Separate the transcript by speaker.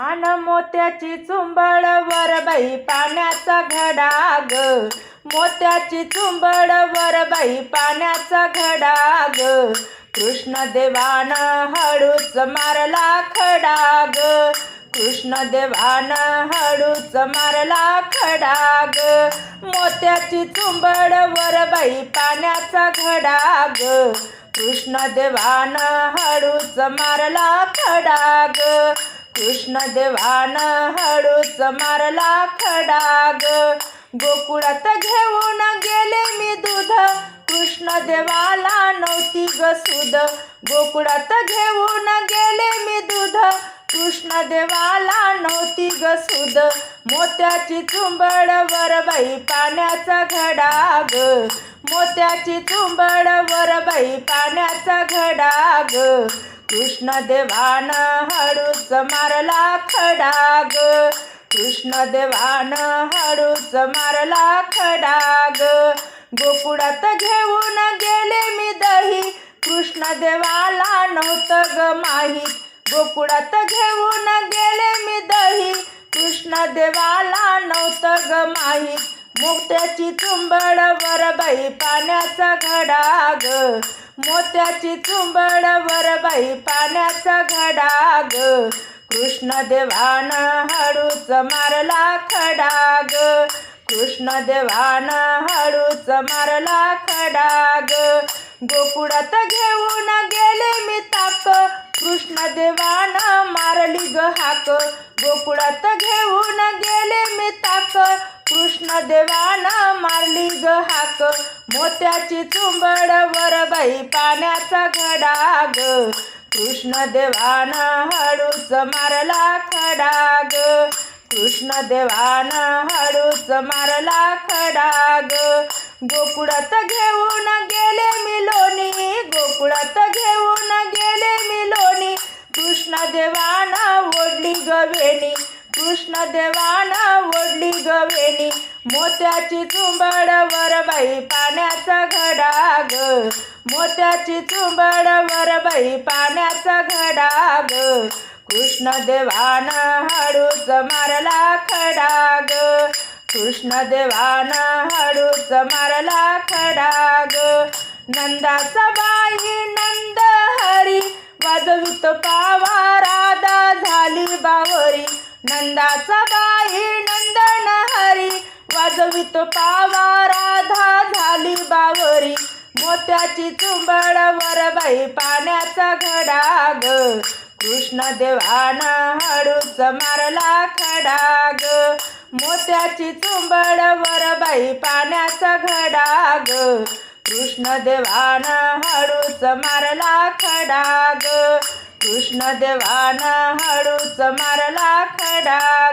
Speaker 1: आण मोत्याची चुंबळ वर बाई पाण्याचा घडाग. मोत्याची चुंबळ वर बाई पाण्याचा घडाग. कृष्ण देवान हळूच मारला खडाग. कृष्ण देवान हळूच मारला खडाग. मोत्याची चुंबळ वर बाई पाण्याचा घडाग. कृष्ण देवान हळूच मारला खडाग. कृष्णदेवान हळूच मारला खडाग. गोकुळात घेऊन गेले मी दूध. कृष्णदेवाला नव्हती ग गोकुळात घेऊन गेले मी दूध. कृष्णदेवाला नव्हती ग मोत्याची चुंबड वर बाई पाण्याचा घडाग. मोत्याची चुंबड वर बाई पाण्याचा घडाग. कृष्णदेवान हळूच मारला खडाग. कृष्णदेवान हळूच मारला खडाग. गोकुळात घेऊन गेले मी दही. कृष्णदेवाला नव्हतं ग माहीत. गोकुळात घेऊन गेले मी दही. कृष्णदेवाला नव्हतं ग माहीत. मोत्याची चुंबड वर बाई पाण्याचा घडाग. मोत्याची चुंबड वर बाई पाण्याचा घडाग. ग कृष्ण देवान हळूच मारला खडाग. ग कृष्ण देवान हळूच मारला खडाग. गोकुळात घेऊन गेले मी ताक कृष्ण देवान मारली ग हाक. गोकुळात घेऊन गेले मी ताक कृष्ण देवान मारली ग हाक. मोत्याची चुंबड वर बाई पाण्याचा खडाग ग कृष्ण देवान हळूच मारला खडाग. ग कृष्ण देवान हळूच मारला खडाग. गोकुळात घेऊन गेले मी लोणी गोकुळात घेऊन गेले मी लोणी कृष्ण देवान ओढली गवेणी. कृष्ण देवाना ओढली गवेणी. मोत्याची चुंबड वर बाई पाण्याचा घडाग. मोत्याची चुंबड वर बाई पाण्याचा घडाग. कृष्ण देवान हळूच मारला खडाग. कृष्ण देवान हळूच मारला खडाग. नंदाचा बाई नंदाचा बाई नंदन हरी वाजवित पावा राधा झाली बावरी. मोत्याची चुंबळ वर बाई पाण्याचा घडा ग कृष्ण देवान हळूच मारला खडा ग मोत्याची चुंबळ वर बाई पाण्याचा घडा ग कृष्ण देवान हळूच मारला खडा ग कृष्ण देवान हळूच मारला खडा